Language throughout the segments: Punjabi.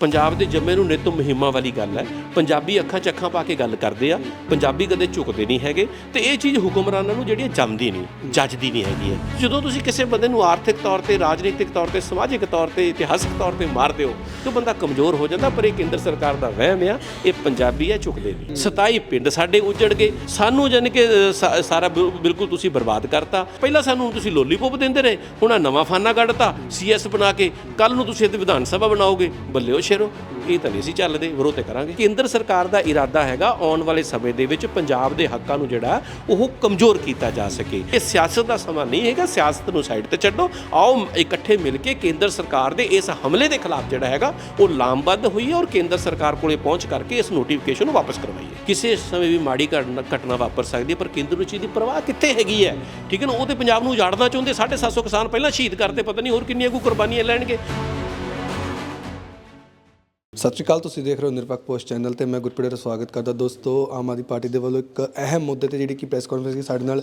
ਪੰਜਾਬ ਦੇ ਜੰਮੇ ਨੂੰ ਨਿਤ ਮੁਹਿੰਮਾਂ ਵਾਲੀ ਗੱਲ ਹੈ। ਪੰਜਾਬੀ ਅੱਖਾਂ ਚੱਖਾਂ ਪਾ ਕੇ ਗੱਲ ਕਰਦੇ ਆ। ਪੰਜਾਬੀ ਕਦੇ ਝੁਕਦੇ ਨਹੀਂ ਹੈਗੇ। ਤੇ ਇਹ ਚੀਜ਼ ਹੁਕਮਰਾਨਾਂ ਨੂੰ ਜਿਹੜੀ ਹੈ ਜੰਮਦੀ ਨਹੀਂ, ਜੱਜਦੀ ਨਹੀਂ ਹੈਗੀ ਹੈ ਜਦੋਂ ਤੁਸੀਂ ਕਿਸੇ ਬੰਦੇ ਨੂੰ ਆਰਥਿਕ ਤੌਰ ਤੇ, ਰਾਜਨੀਤਿਕ ਤੌਰ ਤੇ, ਸਮਾਜਿਕ ਤੌਰ ਤੇ, ਇਤਿਹਾਸਕ ਤੌਰ ਤੇ ਮਾਰਦੇ ਹੋ, ਤਾਂ ਬੰਦਾ ਕਮਜ਼ੋਰ ਹੋ ਜਾਂਦਾ, ਪਰ ਇਹ ਕੇਂਦਰ ਸਰਕਾਰ ਦਾ ਵਹਿਮ ਆ। ਇਹ ਪੰਜਾਬੀ ਆ ਝੁਕਦੇ ਨਹੀਂ। 27 ਪਿੰਡ ਸਾਡੇ ਉਜੜ ਗਏ। ਸਾਨੂੰ ਜਾਣੀ ਕਿ ਸਾਰਾ ਬਿਲ- ਬਿਲਕੁਲ ਤੁਸੀਂ ਬਰਬਾਦ ਕਰਤਾ। ਪਹਿਲਾਂ ਸਾਨੂੰ ਤੁਸੀਂ ਲੋਲੀਪੌਪ ਦਿੰਦੇ ਰਹੇ। ਹੁਣ ਆਹ ਨਵਾਂ ਫਾਨਾ ਕੱਢਤਾ ਸੀਐਸ ਬਣਾ ਕੇ। ਕੱਲ ਨੂੰ ਤੁਸੀਂ ਇਹਦੀ ਵਿਧਾਨ ਸਭਾ ਬਣਾਓਗੇ। ਬੱਲੇ ਸ਼ੇਰੋ ਇਹ ਤਾਂ ਨਹੀਂ ਸੀ ਚੱਲਦੇ, ਵਿਰੋਧ ਤੇ ਕਰਾਂਗੇ। ਕੇਂਦਰ ਸਰਕਾਰ ਦਾ ਇਰਾਦਾ ਹੈਗਾ, ਆਉਣ ਵਾਲੇ ਸਮੇਂ ਦੇ ਵਿੱਚ ਪੰਜਾਬ ਦੇ ਹੱਕਾਂ ਨੂੰ ਜਿਹੜਾ, ਉਹ ਕਮਜ਼ੋਰ ਕੀਤਾ ਜਾ ਸਕੇ। ਇਹ ਸਿਆਸਤ ਦਾ ਸਮਾਂ ਨਹੀਂ ਹੈਗਾ, ਸਿਆਸਤ ਨੂੰ ਸਾਈਡ ਤੇ ਛੱਡੋ। ਆਓ, ਇਕੱਠੇ ਮਿਲ ਕੇ ਕੇਂਦਰ ਸਰਕਾਰ ਦੇ ਇਸ ਹਮਲੇ ਦੇ ਖਿਲਾਫ ਜਿਹੜਾ ਹੈਗਾ, ਉਹ ਲਾਮਬੱਧ ਹੋਈ ਹੈ ਔਰ ਕੇਂਦਰ ਸਰਕਾਰ ਕੋਲੇ ਪਹੁੰਚ ਕਰਕੇ ਇਸ ਨੋਟੀਫਿਕੇਸ਼ਨ ਨੂੰ ਵਾਪਸ ਕਰਵਾਈਏ। ਕਿਸੇ ਸਮੇਂ ਵੀ ਮਾੜੀ ਘਟਨਾ ਘਟਨਾ ਵਾਪਰ ਸਕਦੀ ਹੈ, ਪਰ ਕੇਂਦਰ ਨੂੰ ਚੀਜ਼ ਦੀ ਪਰਵਾਹ ਕਿੱਥੇ ਹੈਗੀ ਹੈ? ਠੀਕ ਹੈ ਨਾ, ਉਹ ਤੇ ਪੰਜਾਬ ਨੂੰ ਉਜਾੜਨਾ ਚਾਹੁੰਦੇ 750 ਕਿਸਾਨ ਪਹਿਲਾਂ ਸ਼ਹੀਦ ਕਰਦੇ, ਪਤਾ ਨਹੀਂ ਹੋਰ ਕਿੰਨੀਆਂ ਕੁ ਕੁਰਬਾਨੀਆਂ ਲੈਣਗੇ। ਸਤਿ ਸ਼੍ਰੀ ਅਕਾਲ, ਤੁਸੀਂ ਦੇਖ ਰਹੇ ਹੋ ਨਿਰਪੱਖ ਪੋਸਟ ਚੈਨਲ ਤੇ ਮੈਂ ਗੁਰਪ੍ਰੀਤ ਦਾ ਸਵਾਗਤ ਕਰਦਾ। ਦੋਸਤੋ, ਆਮ ਆਦਮੀ ਪਾਰਟੀ ਦੇ ਵੱਲੋਂ ਇੱਕ ਅਹਿਮ ਮੁੱਦੇ ਤੇ ਜਿਹੜੀ ਕਿ ਪ੍ਰੈਸ ਕਾਨਫਰੰਸ ਸੀ ਸਾਡੇ ਨਾਲ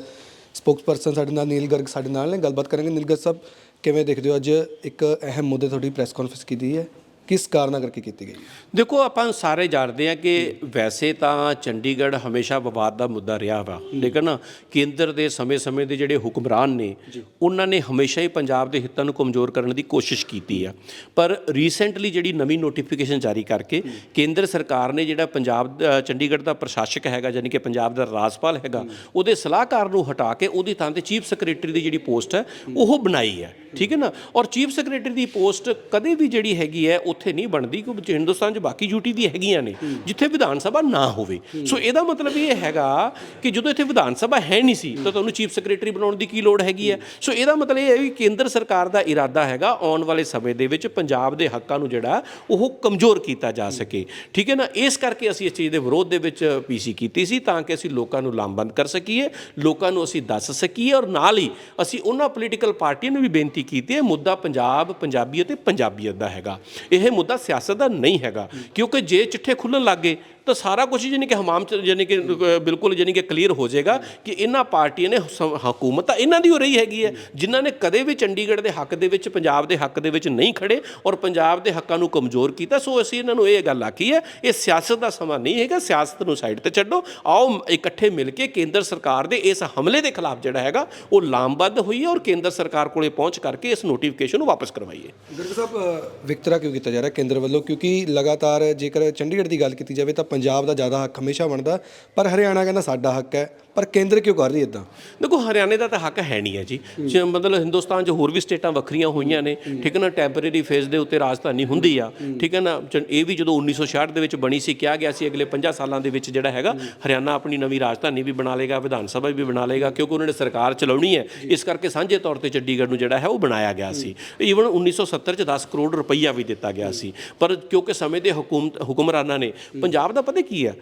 ਸਪੋਕਸਪਰਸਨ ਸਾਡੇ ਨਾਲ ਨੀਲ ਗਰਗ ਸਾਡੇ ਨਾਲ ਨੇ। ਗੱਲਬਾਤ ਕਰਾਂਗੇ। ਨੀਲ ਗਰਗ ਸਾਹਿਬ, ਕਿਵੇਂ ਦੇਖਦੇ ਹੋ ਅੱਜ ਇੱਕ ਅਹਿਮ ਮੁੱਦੇ ਤੁਹਾਡੀ ਪ੍ਰੈਸ ਕਾਨਫਰੰਸ ਕੀਤੀ ਹੈ? ਕਿਸ ਕਾਰਨਾਂ ਕਰਕੇ ਕੀਤੀ ਗਈ? ਦੇਖੋ ਆਪਾਂ ਸਾਰੇ ਜਾਣਦੇ ਆ ਕਿ ਵੈਸੇ ਤਾਂ ਚੰਡੀਗੜ੍ਹ ਹਮੇਸ਼ਾ ਵਿਵਾਦ ਦਾ ਮੁੱਦਾ ਰਿਹਾ ਵਾ। ਲੇਕਿਨ ਕੇਂਦਰ ਦੇ ਸਮੇਂ-ਸਮੇਂ ਦੇ ਜਿਹੜੇ ਹੁਕਮਰਾਨ ਨੇ ਉਹਨਾਂ ਨੇ ਹਮੇਸ਼ਾ ਹੀ ਪੰਜਾਬ ਦੇ ਹਿੱਤਾਂ ਨੂੰ ਕਮਜ਼ੋਰ ਕਰਨ ਦੀ ਕੋਸ਼ਿਸ਼ ਕੀਤੀ ਆ। ਪਰ ਰੀਸੈਂਟਲੀ ਜਿਹੜੀ ਨਵੀਂ ਨੋਟੀਫਿਕੇਸ਼ਨ ਜਾਰੀ ਕਰਕੇ ਕੇਂਦਰ ਸਰਕਾਰ ਨੇ ਜਿਹੜਾ ਪੰਜਾਬ ਚੰਡੀਗੜ੍ਹ ਦਾ ਪ੍ਰਸ਼ਾਸਕ ਹੈਗਾ ਯਾਨੀ ਕਿ ਪੰਜਾਬ ਦਾ ਰਾਜਪਾਲ ਹੈਗਾ ਉਹਦੇ ਸਲਾਹਕਾਰ ਨੂੰ ਹਟਾ ਕੇ ਉਹਦੀ ਥਾਂ ਤੇ ਚੀਫ ਸੈਕਟਰੀ ਦੀ ਜਿਹੜੀ ਪੋਸਟ ਹੈ। ਉਹ ਬਣਾਈ ਹੈ। ਠੀਕ ਹੈ ਨਾ? ਔਰ ਚੀਫ ਸੈਕਟਰੀ ਦੀ ਪੋਸਟ ਕਦੇ ਵੀ ਜਿਹੜੀ ਹੈਗੀ ਹੈ ਉੱਥੇ ਨਹੀਂ ਬਣਦੀ ਕਿਉਂਕਿ ਹਿੰਦੁਸਤਾਨ 'ਚ ਬਾਕੀ ਡਿਊਟੀ ਵੀ ਹੈਗੀਆਂ ਨੇ ਜਿੱਥੇ ਵਿਧਾਨ ਸਭਾ ਨਾ ਹੋਵੇ। ਸੋ ਇਹਦਾ ਮਤਲਬ ਇਹ ਹੈਗਾ ਕਿ ਜਦੋਂ ਇੱਥੇ ਵਿਧਾਨ ਸਭਾ ਹੈ ਨਹੀਂ ਸੀ ਤਾਂ ਤੁਹਾਨੂੰ ਚੀਫ ਸੈਕਟਰੀ ਬਣਾਉਣ ਦੀ ਕੀ ਲੋੜ ਹੈਗੀ ਹੈ? ਸੋ ਇਹਦਾ ਮਤਲਬ ਇਹ ਹੈ ਵੀ ਕੇਂਦਰ ਸਰਕਾਰ ਦਾ ਇਰਾਦਾ ਹੈਗਾ ਆਉਣ ਵਾਲੇ ਸਮੇਂ ਦੇ ਵਿੱਚ ਪੰਜਾਬ ਦੇ ਹੱਕਾਂ ਨੂੰ ਜਿਹੜਾ ਉਹ ਕਮਜ਼ੋਰ ਕੀਤਾ ਜਾ ਸਕੇ। ਠੀਕ ਹੈ ਨਾ? ਇਸ ਕਰਕੇ ਅਸੀਂ ਇਸ ਚੀਜ਼ ਦੇ ਵਿਰੋਧ ਦੇ ਵਿੱਚ ਪੀਸੀ ਕੀਤੀ ਸੀ ਤਾਂ ਕਿ ਅਸੀਂ ਲੋਕਾਂ ਨੂੰ ਲਾਮਬੰਦ ਕਰ ਸਕੀਏ ਲੋਕਾਂ ਨੂੰ ਅਸੀਂ ਦੱਸ ਸਕੀਏ ਔਰ ਨਾਲ ਹੀ ਅਸੀਂ ਉਹਨਾਂ ਪੋਲੀਟੀਕਲ ਪਾਰਟੀਆਂ ਨੂੰ ਵੀ ਬੇਨਤੀ ਕੀਤੀ ਹੈ ਮੁੱਦਾ ਪੰਜਾਬ ਪੰਜਾਬੀਅਤ ਤੇ ਪੰਜਾਬੀਅਤ ਦਾ ਹੈਗਾ। ਇਹ ਮੁੱਦਾ ਸਿਆਸਤ ਦਾ ਨਹੀਂ ਹੈਗਾ ਕਿਉਂਕਿ ਜੇ ਚਿੱਠੇ ਖੁੱਲਣ ਲੱਗੇ ਤਾਂ ਸਾਰਾ ਕੁਝ ਯਾਨੀ ਕਿ ਹਮਾਮ ਚ ਯਾਨੀ ਕਿ ਬਿਲਕੁਲ ਯਾਨੀ ਕਿ ਕਲੀਅਰ ਹੋ ਜਾਏਗਾ ਕਿ ਇਹਨਾਂ ਪਾਰਟੀਆਂ ਨੇ ਸ- ਹਕੂਮਤ ਤਾਂ ਇਹਨਾਂ ਦੀ ਹੋ ਰਹੀ ਹੈਗੀ ਹੈ, ਜਿਨ੍ਹਾਂ ਨੇ ਕਦੇ ਵੀ ਚੰਡੀਗੜ੍ਹ ਦੇ ਹੱਕ ਦੇ ਵਿੱਚ, ਪੰਜਾਬ ਦੇ ਹੱਕ ਦੇ ਵਿੱਚ ਨਹੀਂ ਖੜੇ ਔਰ ਪੰਜਾਬ ਦੇ ਹੱਕਾਂ ਨੂੰ ਕਮਜ਼ੋਰ ਕੀਤਾ, ਸੋ ਅਸੀਂ ਇਹਨਾਂ ਨੂੰ ਇਹ ਗੱਲ ਆਖੀ ਹੈ, ਇਹ ਸਿਆਸਤ ਦਾ ਸਮਾਂ ਨਹੀਂ ਹੈਗਾ, ਸਿਆਸਤ ਨੂੰ ਸਾਈਡ ਤੇ ਛੱਡੋ, ਆਓ ਇਕੱਠੇ ਮਿਲ ਕੇ ਕੇਂਦਰ ਸਰਕਾਰ ਦੇ ਇਸ ਹਮਲੇ ਦੇ ਖਿਲਾਫ ਜਿਹੜਾ ਹੈਗਾ, ਉਹ ਲਾਮਬੱਧ ਹੋਈਏ ਔਰ ਕੇਂਦਰ ਸਰਕਾਰ ਕੋਲੇ ਪਹੁੰਚ ਕਰਕੇ ਇਸ ਨੋਟੀਫਿਕੇਸ਼ਨ ਨੂੰ ਵਾਪਸ ਕਰਵਾਈਏ। ਗਰਗ ਸਾਹਿਬ ਵਿਕਤਰਾ ਕਿਉਂ ਕੀਤਾ ਜਾ ਰਿਹਾ ਕੇਂਦਰ ਵੱਲੋਂ? ਕਿਉਂਕਿ ਲਗਾਤਾਰ ਜੇਕਰ ਚੰਡੀਗੜ੍ਹ ਦੀ ਗੱਲ ਕੀਤੀ ਜਾਵੇ, ਤਾਂ ਪੰਜਾਬ ਦਾ ਜ਼ਿਆਦਾ ਹੱਕ ਹਮੇਸ਼ਾ ਬਣਦਾ ਪਰ ਹਰਿਆਣਾ ਕਹਿੰਦਾ ਸਾਡਾ ਹੱਕ ਹੈ। ਪਰ ਕੇਂਦਰ ਕਿਉਂ ਕਰ ਰਹੀ ਇਦਾਂ ਦੇਖੋ, ਹਰਿਆਣੇ ਦਾ ਤਾਂ ਹੱਕ ਹੈ ਨਹੀਂ ਹੈ ਜੀ। ਜੇ ਮਤਲਬ ਹਿੰਦੁਸਤਾਨ 'ਚ ਹੋਰ ਵੀ ਸਟੇਟਾਂ ਵੱਖਰੀਆਂ ਹੋਈਆਂ ਨੇ, ਠੀਕ ਹੈ ਨਾ ਟੈਂਪਰੇਰੀ ਫੇਜ਼ ਦੇ ਉੱਤੇ ਰਾਜਧਾਨੀ ਹੁੰਦੀ ਆ, ਠੀਕ ਹੈ ਨਾ ਚ- ਇਹ ਵੀ ਜਦੋਂ 1966 ਦੇ ਵਿੱਚ ਬਣੀ ਸੀ, ਕਿਹਾ ਗਿਆ ਸੀ ਅਗਲੇ 50 ਸਾਲਾਂ ਦੇ ਵਿੱਚ ਜਿਹੜਾ ਹੈਗਾ, ਹਰਿਆਣਾ ਆਪਣੀ ਨਵੀਂ ਰਾਜਧਾਨੀ ਵੀ ਬਣਾ ਲੇਗਾ ਵਿਧਾਨ ਸਭਾ ਵੀ ਬਣਾ ਲੇਗਾ ਕਿਉਂਕਿ ਉਹਨਾਂ ਨੇ ਸਰਕਾਰ ਚਲਾਉਣੀ ਹੈ, ਇਸ ਕਰਕੇ ਸਾਂਝੇ ਤੌਰ ਤੇ ਚੰਡੀਗੜ੍ਹ ਨੂੰ ਜਿਹੜਾ ਹੈ ਉਹ ਬਣਾਇਆ ਗਿਆ ਸੀ। ਈਵਨ 1970 ਚ 10 ਕਰੋੜ ਰੁਪਈਆ ਵੀ ਦਿੱਤਾ ਗਿਆ ਸੀ। ਪਰ ਕਿਉਂਕਿ ਸਮੇਂ ਦੇ ਹਕੂਮਤ ਹੁਕਮਰਾਨਾਂ ਨੇ, ਪੰਜਾਬ ਦਾ ਪਤਾ ਕੀ ਹੈ?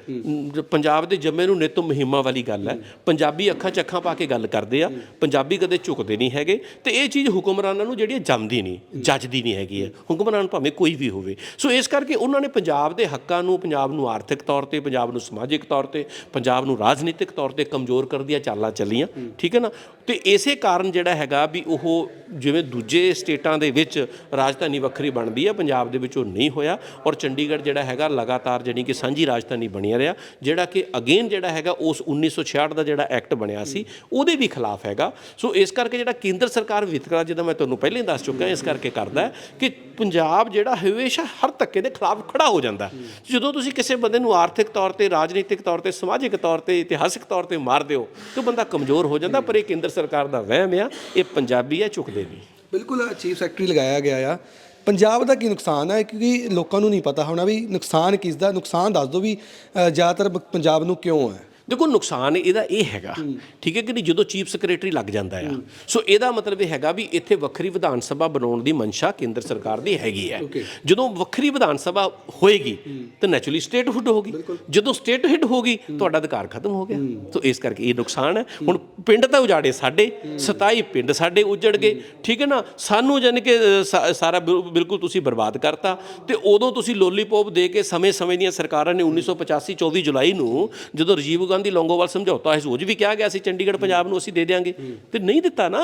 ਪੰਜਾਬ ਦੇ ਜੰਮੇ ਨੂੰ ਨਿਤ ਮੁਹਿੰਮਾਂ ਵਾਲੀ ਗੱਲ ਹੈ। ਪੰਜਾਬੀ ਅੱਖਾਂ 'ਚ ਅੱਖਾਂ ਪਾ ਕੇ ਗੱਲ ਕਰਦੇ ਆ, ਪੰਜਾਬੀ ਕਦੇ ਝੁਕਦੇ ਨਹੀਂ ਹੈਗੇ ਤੇ ਇਹ ਚੀਜ਼ ਹੁਕਮਰਾਨਾਂ ਨੂੰ ਜਿਹੜੀ ਹੈ ਜੰਮਦੀ ਨਹੀਂ, ਜੱਜਦੀ ਨਹੀਂ ਹੈਗੀ ਹੈ ਹੁਕਮਰਾਨ ਭਾਵੇਂ ਕੋਈ ਵੀ ਹੋਵੇ। ਸੋ ਇਸ ਕਰਕੇ ਉਹਨਾਂ ਨੇ ਪੰਜਾਬ ਦੇ ਹੱਕਾਂ ਨੂੰ, ਪੰਜਾਬ ਨੂੰ ਆਰਥਿਕ ਤੌਰ ਤੇ, ਪੰਜਾਬ ਨੂੰ ਸਮਾਜਿਕ ਤੌਰ ਤੇ, ਪੰਜਾਬ ਨੂੰ ਰਾਜਨੀਤਿਕ ਤੌਰ ਤੇ ਕਮਜ਼ੋਰ ਕਰਨ ਦੀਆਂ ਚਾਲਾਂ ਚੱਲੀਆਂ, ਠੀਕ ਹੈ ਨਾ? ਤੇ ਇਸੇ ਕਾਰਨ ਜਿਹੜਾ ਹੈਗਾ ਵੀ ਉਹ ਜਿਵੇਂ ਦੂਜੇ ਸਟੇਟਾਂ ਦੇ ਵਿੱਚ ਰਾਜਧਾਨੀ ਵੱਖਰੀ ਬਣਦੀ ਹੈ ਪੰਜਾਬ ਦੇ ਵਿੱਚ ਉਹ ਨਹੀਂ ਹੋਇਆ ਔਰ ਚੰਡੀਗੜ੍ਹ ਜਿਹੜਾ ਹੈਗਾ ਲਗਾਤਾਰ ਜਾਣੀ ਕਿ ਸਾਂਝੀ ਰਾਜਧਾਨੀ ਬਣਿਆ ਰਿਹਾ, ਜਿਹੜਾ ਕਿ ਅਗੇਨ ਜਿਹੜਾ ਹੈਗਾ ਉਸ 1966 ਦਾ ਜਿਹੜਾ ਐਕਟ ਬਣਿਆ ਸੀ, ਉਹਦੇ ਵੀ ਖਿਲਾਫ ਹੈਗਾ। ਸੋ ਇਸ ਕਰਕੇ ਜਿਹੜਾ ਕੇਂਦਰ ਸਰਕਾਰ ਵਿਤਕਰਾ ਜਿਹਦਾ ਮੈਂ ਤੁਹਾਨੂੰ ਪਹਿਲਾਂ ਹੀ ਦੱਸ ਚੁੱਕਾ, ਇਸ ਕਰਕੇ ਕਰਦਾ ਕਿ ਪੰਜਾਬ ਜਿਹੜਾ ਹਮੇਸ਼ਾ ਹਰ ਧੱਕੇ ਦੇ ਖਿਲਾਫ ਖੜਾ ਹੋ ਜਾਂਦਾ ਜਦੋਂ ਤੁਸੀਂ ਕਿਸੇ ਬੰਦੇ ਨੂੰ ਆਰਥਿਕ ਤੌਰ ਤੇ, ਰਾਜਨੀਤਿਕ ਤੌਰ ਤੇ, ਸਮਾਜਿਕ ਤੌਰ ਤੇ, ਇਤਿਹਾਸਿਕ ਤੌਰ ਤੇ ਮਾਰ ਦਿਓ ਤਾਂ ਬੰਦਾ ਕਮਜ਼ੋਰ ਹੋ ਜਾਂਦਾ, ਪਰ ਇਹ ਕੇਂਦਰ ਸਰਕਾਰ ਦਾ ਵਹਿਮ ਆ, ਇਹ ਪੰਜਾਬੀ ਆ ਝੁਕਦੇ ਨਹੀਂ। ਬਿਲਕੁਲ, ਚੀਫ ਸੈਕਟਰੀ ਲਗਾਇਆ ਗਿਆ ਆ। ਪੰਜਾਬ ਦਾ ਕੀ ਨੁਕਸਾਨ ਹੈ ਕਿਉਂਕਿ ਲੋਕਾਂ ਨੂੰ ਨਹੀਂ ਪਤਾ ਹੋਣਾ ਵੀ ਨੁਕਸਾਨ ਕਿਸ ਦਾ ਨੁਕਸਾਨ ਦੱਸ ਦਿਓ ਵੀ ਜ਼ਿਆਦਾਤਰ ਪੰਜਾਬ ਨੂੰ ਕਿਉਂ ਹੈ ਦੇਖੋ ਨੁਕਸਾਨ ਇਹਦਾ ਇਹ ਹੈਗਾ ਠੀਕ ਹੈ ਕਿ ਨਹੀਂ? ਜਦੋਂ ਚੀਫ ਸੈਕਟਰੀ ਲੱਗ ਜਾਂਦਾ ਆ। ਸੋ ਇਹਦਾ ਮਤਲਬ ਇਹ ਹੈਗਾ ਵੀ ਇੱਥੇ ਵੱਖਰੀ ਵਿਧਾਨ ਸਭਾ ਬਣਾਉਣ ਦੀ ਮਨਸ਼ਾ ਕੇਂਦਰ ਸਰਕਾਰ ਦੀ ਹੈਗੀ ਹੈ। ਜਦੋਂ ਵੱਖਰੀ ਵਿਧਾਨ ਸਭਾ ਹੋਏਗੀ ਤਾਂ ਨੈਚੁਰਲੀ ਸਟੇਟਹੁੱਡ ਹੋਗੀ ਜਦੋਂ ਸਟੇਟਹੁੱਡ ਹੋਗੀ ਤੁਹਾਡਾ ਅਧਿਕਾਰ ਖਤਮ ਹੋ ਗਿਆ। ਸੋ ਇਸ ਕਰਕੇ ਇਹ ਨੁਕਸਾਨ ਹੈ। ਹੁਣ ਪਿੰਡ ਤਾਂ ਉਜਾੜੇ ਸਾਡੇ 27 ਪਿੰਡ ਸਾਡੇ ਉਜੜ ਗਏ ਠੀਕ ਹੈ ਨਾ? ਸਾਨੂੰ ਜਾਣੀ ਕਿ ਸਾਰਾ ਬਿਲ- ਬਿਲਕੁਲ ਤੁਸੀਂ ਬਰਬਾਦ ਕਰਤਾ। ਤੇ ਉਦੋਂ ਤੁਸੀਂ ਲੋਲੀਪੌਪ ਦੇ ਕੇ ਸਮੇਂ-ਸਮੇਂ ਦੀਆਂ ਸਰਕਾਰਾਂ ਨੇ 1985 24 ਜੁਲਾਈ ਨੂੰ ਜਦੋਂ ਰਾਜੀਵ ਗਾਂਧੀ ਗਾਂਧੀ ਲੌਂਗੋਵਾਲ ਸਮਝੌਤਾ ਹੈ ਉਹ 'ਚ ਵੀ ਕਿਹਾ ਗਿਆ ਸੀ ਚੰਡੀਗੜ੍ਹ ਪੰਜਾਬ ਨੂੰ ਅਸੀਂ ਦੇ ਦਿਆਂਗੇ। ਤੇ ਨਹੀਂ ਦਿੱਤਾ ਨਾ।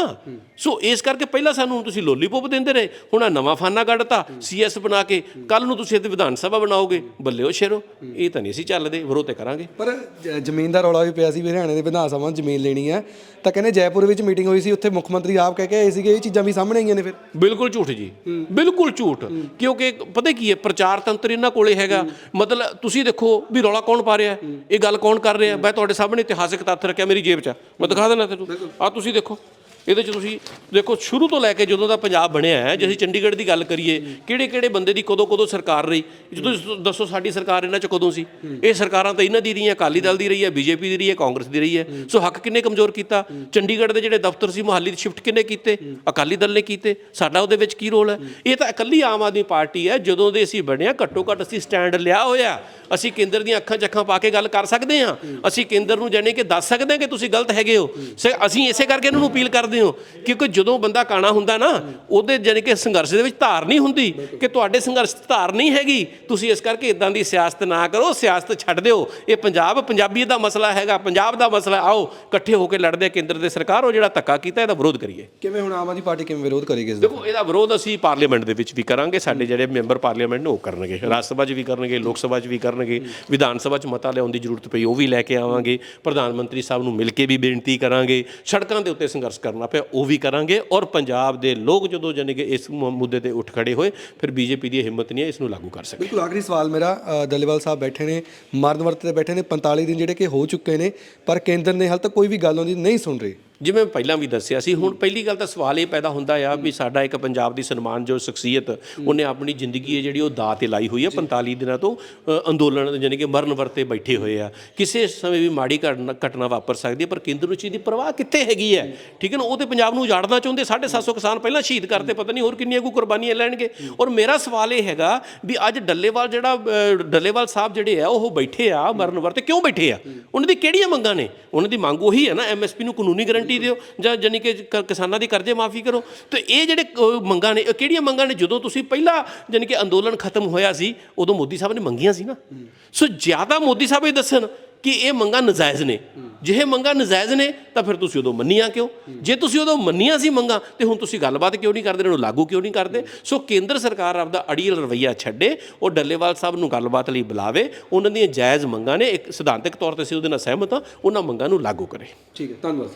ਸੋ ਇਸ ਕਰਕੇ ਪਹਿਲਾਂ ਸਾਨੂੰ ਤੁਸੀਂ ਲੋਲੀਪੌਪ ਦਿੰਦੇ ਰਹੇ ਹੁਣ ਆ ਨਵਾਂ ਫਾਨਾ ਕੱਢਤਾ ਸੀਐਸ ਬਣਾ ਕੇ ਕੱਲ ਨੂੰ ਤੁਸੀਂ ਇਹਦੇ ਵਿਧਾਨ ਸਭਾ ਬਣਾਓਗੇ ਬੱਲਿਓ ਸ਼ੇਰੋ। ਇਹ ਤਾਂ ਨਹੀਂ ਅਸੀਂ ਚੱਲਦੇ ਵਿਰੋਧ ਤੇ ਕਰਾਂਗੇ। ਪਰ ਜ਼ਮੀਨ ਦਾ ਰੌਲਾ ਵੀ ਪਿਆ ਸੀ ਵੀ ਹਰਿਆਣੇ ਦੇ ਵਿਧਾਨ ਸਭਾ 'ਚ ਜ਼ਮੀਨ ਲੈਣੀ ਹੈ। ਤਾਂ ਕਹਿੰਦੇ ਜੈਪੁਰ ਵਿੱਚ ਮੀਟਿੰਗ ਹੋਈ ਸੀ ਉੱਥੇ ਮੁੱਖ ਮੰਤਰੀ ਆਪ ਕਹਿ ਕੇ ਆਏ ਸੀਗੇ ਇਹ ਚੀਜ਼ਾਂ ਵੀ ਸਾਹਮਣੇ ਆਈਆਂ ਨੇ ਫਿਰ। ਬਿਲਕੁਲ ਝੂਠ ਜੀ। ਬਿਲਕੁਲ ਝੂਠ। ਕਿਉਂਕਿ ਪਤਾ ਕੀ ਹੈ ਪ੍ਰਚਾਰ ਤੰਤਰ ਇਹਨਾਂ ਕੋਲੇ ਹੈਗਾ। ਮਤਲਬ ਤੁਸੀਂ ਦੇਖੋ ਵੀ ਰੌਲਾ ਕੌਣ ਪਾ ਰਿਹਾ ਹੈ? ਇਹ ਗੱਲ ਕੌਣ ਕਰ ਰਿਹਾ? ਮੈਂ ਤੁਹਾਡੇ ਸਾਹਮਣੇ ਇਤਿਹਾਸਕ ਤੱਥ ਰੱਖਿਆ ਮੇਰੀ ਜੇਬ 'ਚ। ਮੈਂ ਦਿਖਾ ਦੇਣਾ ਤੈਨੂੰ। ਆ ਤੁਸੀਂ ਦੇਖੋ। ਇਹਦੇ 'ਚ ਤੁਸੀਂ ਦੇਖੋ, ਸ਼ੁਰੂ ਤੋਂ ਲੈ ਕੇ ਜਦੋਂ ਦਾ ਪੰਜਾਬ ਬਣਿਆ ਹੈ, ਜੇ ਅਸੀਂ ਚੰਡੀਗੜ੍ਹ ਦੀ ਗੱਲ ਕਰੀਏ ਕਿਹੜੇ ਕਿਹੜੇ ਬੰਦੇ ਦੀ ਕਦੋਂ ਕਦੋਂ ਸਰਕਾਰ ਰਹੀ? ਜਦੋਂ ਦੱਸੋ ਸਾਡੀ ਸਰਕਾਰ ਇਹਨਾਂ 'ਚ ਕਦੋਂ ਸੀ? ਇਹ ਸਰਕਾਰਾਂ ਤਾਂ ਇਹਨਾਂ ਦੀ ਰਹੀਆਂ, ਅਕਾਲੀ ਦਲ ਦੀ ਰਹੀ ਹੈ, ਬੀਜੇਪੀ ਦੀ ਰਹੀ ਹੈ, ਕਾਂਗਰਸ ਦੀ ਰਹੀ ਹੈ। ਸੋ ਹੱਕ ਕਿੰਨੇ ਕਮਜ਼ੋਰ ਕੀਤਾ? ਚੰਡੀਗੜ੍ਹ ਦੇ ਜਿਹੜੇ ਦਫ਼ਤਰ ਸੀ, ਮੁਹਾਲੀ ਦੀ ਸ਼ਿਫਟ ਕਿੰਨੇ ਕੀਤੇ? ਅਕਾਲੀ ਦਲ ਨੇ ਕੀਤੇ। ਸਾਡਾ ਉਹਦੇ ਵਿੱਚ ਕੀ ਰੋਲ ਹੈ? ਇਹ ਤਾਂ ਇਕੱਲੀ ਆਮ ਆਦਮੀ ਪਾਰਟੀ ਹੈ, ਜਦੋਂ ਦੇ ਅਸੀਂ ਬਣਿਆ ਘੱਟੋ ਘੱਟ ਅਸੀਂ ਸਟੈਂਡ ਲਿਆ ਹੋਇਆ। ਅਸੀਂ ਕੇਂਦਰ ਦੀਆਂ ਅੱਖਾਂ ਚੱਖਾਂ ਪਾ ਕੇ ਗੱਲ ਕਰ ਸਕਦੇ ਹਾਂ। ਅਸੀਂ ਕੇਂਦਰ ਨੂੰ ਜਾਣੇ ਕਿ ਦੱਸ ਸਕਦੇ ਹਾਂ ਕਿ ਤੁਸੀਂ ਗਲਤ ਹੈਗੇ ਹੋ। ਸੇ, ਅਸੀਂ ਇਸੇ ਕਰਕੇ ਇਹਨਾਂ ਨੂੰ ਅਪੀਲ ਕਰਦੇ ਹਾਂ? ਕਿਉਂਕਿ ਜਦੋਂ ਬੰਦਾ ਕਾਣਾ ਹੁੰਦਾ ਨਾ ਉਹਦੇ ਜਾਣੀ ਕਿ ਸੰਘਰਸ਼ ਦੇ ਵਿੱਚ ਧਾਰ ਨਹੀਂ ਹੁੰਦੀ। ਕਿ ਤੁਹਾਡੇ ਸੰਘਰਸ਼ ਧਾਰ ਨਹੀਂ ਹੈਗੀ ਤੁਸੀਂ ਇਸ ਕਰਕੇ ਇਦਾਂ ਦੀ ਸਿਆਸਤ ਨਾ ਕਰੋ ਸਿਆਸਤ ਛੱਡ ਦਿਓ। ਇਹ ਪੰਜਾਬ ਪੰਜਾਬੀਅਤ ਦਾ ਮਸਲਾ ਹੈਗਾ ਪੰਜਾਬ ਦਾ ਮਸਲਾ ਆਓ ਇਕੱਠੇ ਹੋ ਕੇ ਲੜਦੇ ਕੇਂਦਰ ਦੇ ਸਰਕਾਰ ਉਹ ਜਿਹੜਾ ਧੱਕਾ ਕੀਤਾ ਇਹਦਾ ਵਿਰੋਧ ਕਰੀਏ। ਕਿਵੇਂ ਹੁਣ ਆਮ ਆਦਮੀ ਪਾਰਟੀ ਕਿਵੇਂ ਵਿਰੋਧ ਕਰੇਗੀ ਇਸ ਦਾ? ਦੇਖੋ ਇਹਦਾ ਵਿਰੋਧ ਅਸੀਂ ਪਾਰਲੀਮੈਂਟ ਦੇ ਵਿੱਚ ਵੀ ਕਰਾਂਗੇ ਸਾਡੇ ਜਿਹੜੇ ਮੈਂਬਰ ਪਾਰਲੀਮੈਂਟ ਨੇ ਉਹ ਕਰਨਗੇ। ਰਾਜ ਸਭਾ 'ਚ ਵੀ ਕਰਨਗੇ ਲੋਕ ਸਭਾ 'ਚ ਵੀ ਕਰਨਗੇ ਵਿਧਾਨ ਸਭਾ 'ਚ ਮਤਾ ਲਿਆਉਣ ਦੀ ਜ਼ਰੂਰਤ ਪਈ ਉਹ ਵੀ ਲੈ ਕੇ ਆਵਾਂਗੇ। ਪ੍ਰਧਾਨ ਮੰਤਰੀ ਸਾਹਿਬ ਨੂੰ ਮਿਲ ਕੇ ਵੀ ਬੇਨਤੀ ਕਰਾਂਗੇ ਸੜਕਾਂ ਦੇ ਉੱਤੇ ਸੰਘਰਸ਼ ਕਰਨਾ ਪਿਆ ਉਹ ਵੀ ਕਰਾਂਗੇ। ਔਰ ਪੰਜਾਬ ਦੇ ਲੋਕ ਜਦੋਂ ਜਾਣੀ ਕਿ ਇਸ ਮੁੱਦੇ ਤੇ ਉੱਠ ਖੜੇ ਹੋਏ ਫਿਰ ਬੀਜੇਪੀ ਦੀ ਹਿੰਮਤ ਨਹੀਂ ਹੈ ਇਸ ਨੂੰ ਲਾਗੂ ਕਰ ਸਕੇ ਬਿਲਕੁਲ ਆਖਰੀ ਸਵਾਲ ਮੇਰਾ ਅ, ਸਾਹਿਬ ਬੈਠੇ ਨੇ ਮਰਨ ਵਰਤ ਤੇ ਬੈਠੇ ਨੇ 45 ਦਿਨ ਜਿਹੜੇ ਕਿ ਹੋ ਚੁੱਕੇ ਨੇ ਪਰ ਕੇਂਦਰ ਨੇ ਹਾਲ ਤੱਕ ਕੋਈ ਵੀ ਗੱਲ ਉਹਦੀ ਨਹੀਂ ਸੁਣ ਰਹੀ। ਜਿਵੇਂ ਪਹਿਲਾਂ ਵੀ ਦੱਸਿਆ ਸੀ ਹੁਣ ਪਹਿਲੀ ਗੱਲ ਤਾਂ ਸਵਾਲ ਇਹ ਪੈਦਾ ਹੁੰਦਾ ਆ ਵੀ ਸਾਡਾ ਇੱਕ ਪੰਜਾਬ ਦੀ ਸਨਮਾਨਯੋਗ ਸ਼ਖਸੀਅਤ ਉਹਨੇ ਆਪਣੀ ਜ਼ਿੰਦਗੀ ਹੈ ਜਿਹੜੀ ਉਹ ਦਾਅ ਤੇ ਲਾਈ ਹੋਈ ਹੈ 45 ਦਿਨਾਂ ਤੋਂ ਅੰਦੋਲਨ ਯਾਨੀ ਕਿ ਮਰਨ ਵਰਤੇ ਬੈਠੇ ਹੋਏ ਆ। ਕਿਸੇ ਸਮੇਂ ਵੀ ਮਾੜੀ ਘਟਨਾ ਵਾਪਰ ਸਕਦੀ ਹੈ ਪਰ ਕੇਂਦਰ ਨੂੰ ਚੀਜ਼ ਦੀ ਪਰਵਾਹ ਕਿੱਥੇ ਹੈਗੀ ਹੈ? ਠੀਕ ਹੈ ਨਾ ਉਹ ਤੇ ਪੰਜਾਬ ਨੂੰ ਉਜਾੜਨਾ ਚਾਹੁੰਦੇ 750 ਕਿਸਾਨ ਪਹਿਲਾਂ ਸ਼ਹੀਦ ਕਰਤੇ ਪਤਾ ਨਹੀਂ ਹੋਰ ਕਿੰਨੀਆਂ ਕੁ ਕੁਰਬਾਨੀਆਂ ਲੈਣਗੇ। ਔਰ ਮੇਰਾ ਸਵਾਲ ਇਹ ਹੈਗਾ ਵੀ ਅੱਜ ਡੱਲੇਵਾਲ ਜਿਹੜਾ ਡੱਲੇਵਾਲ ਸਾਹਿਬ ਜਿਹੜੇ ਆ ਉਹ ਬੈਠੇ ਆ ਮਰਨ ਵਰਤੇ ਕਿਉਂ ਬੈਠੇ ਆ? ਉਹਨਾਂ ਦੀ ਕਿਹੜੀਆਂ ਮੰਗਾਂ ਨੇ? ਉਹਨਾਂ ਦੀ ਮੰਗ ਉਹੀ ਹੈ ਨਾ ਐਮਐਸਪੀ ਨੂੰ ਕਾਨੂੰਨੀ ਗਾਰੰਟੀ ਦਿਓ ਜਾਂ ਜਾਨੀ ਕਿ ਕ- ਕਿਸਾਨਾਂ ਦੀ ਕਰਜ਼ੇ ਮਾਫੀ ਕਰੋ। ਤੇ ਇਹ ਜਿਹੜੇ ਅ, ਮੰਗਾਂ ਨੇ ਇਹ ਕਿਹੜੀਆਂ ਮੰਗਾਂ ਨੇ? ਜਦੋਂ ਤੁਸੀਂ ਪਹਿਲਾਂ ਜਾਨੀ ਕਿ ਅੰਦੋਲਨ ਖਤਮ ਹੋਇਆ ਸੀ ਉਦੋਂ ਮੋਦੀ ਸਾਹਿਬ ਨੇ ਮੰਗੀਆਂ ਸੀ ਨਾ। ਸੋ ਜ਼ਿਆਦਾ ਮੋਦੀ ਸਾਹਿਬ ਇਹ ਦੱਸਣ ਕਿ ਇਹ ਮੰਗਾਂ ਨਜਾਇਜ਼ ਨੇ। ਜੇ ਇਹ ਮੰਗਾਂ ਨਜਾਇਜ਼ ਨੇ ਤਾਂ ਫਿਰ ਤੁਸੀਂ ਉਦੋਂ ਮੰਨੀਆਂ ਕਿਉਂ? ਜੇ ਤੁਸੀਂ ਉਦੋਂ ਮੰਨੀਆਂ ਸੀ ਮੰਗਾਂ ਤੇ ਹੁਣ ਤੁਸੀਂ ਗੱਲਬਾਤ ਕਿਉਂ ਨਹੀਂ ਕਰਦੇ? ਇਹਨਾਂ ਨੂੰ ਲਾਗੂ ਕਿਉਂ ਨਹੀਂ ਕਰਦੇ? ਸੋ ਕੇਂਦਰ ਸਰਕਾਰ ਆਪਦਾ ਅੜੀਅਲ ਰਵਈਆ ਛੱਡੇ ਉਹ ਡੱਲੇਵਾਲ ਸਾਹਿਬ ਨੂੰ ਗੱਲਬਾਤ ਲਈ ਬੁਲਾਵੇ। ਉਹਨਾਂ ਦੀਆਂ ਜਾਇਜ਼ ਮੰਗਾਂ ਨੇ ਇੱਕ ਸਿਧਾਂਤਕ ਤੌਰ ਤੇ ਅਸੀਂ ਉਹਦੇ ਨਾਲ ਸਹਿਮਤ ਹਾਂ ਉਹਨਾਂ ਮੰਗਾਂ ਨੂੰ ਲਾਗੂ ਕਰੇ। ਠੀਕ ਹੈ ਧੰਨਵਾਦ।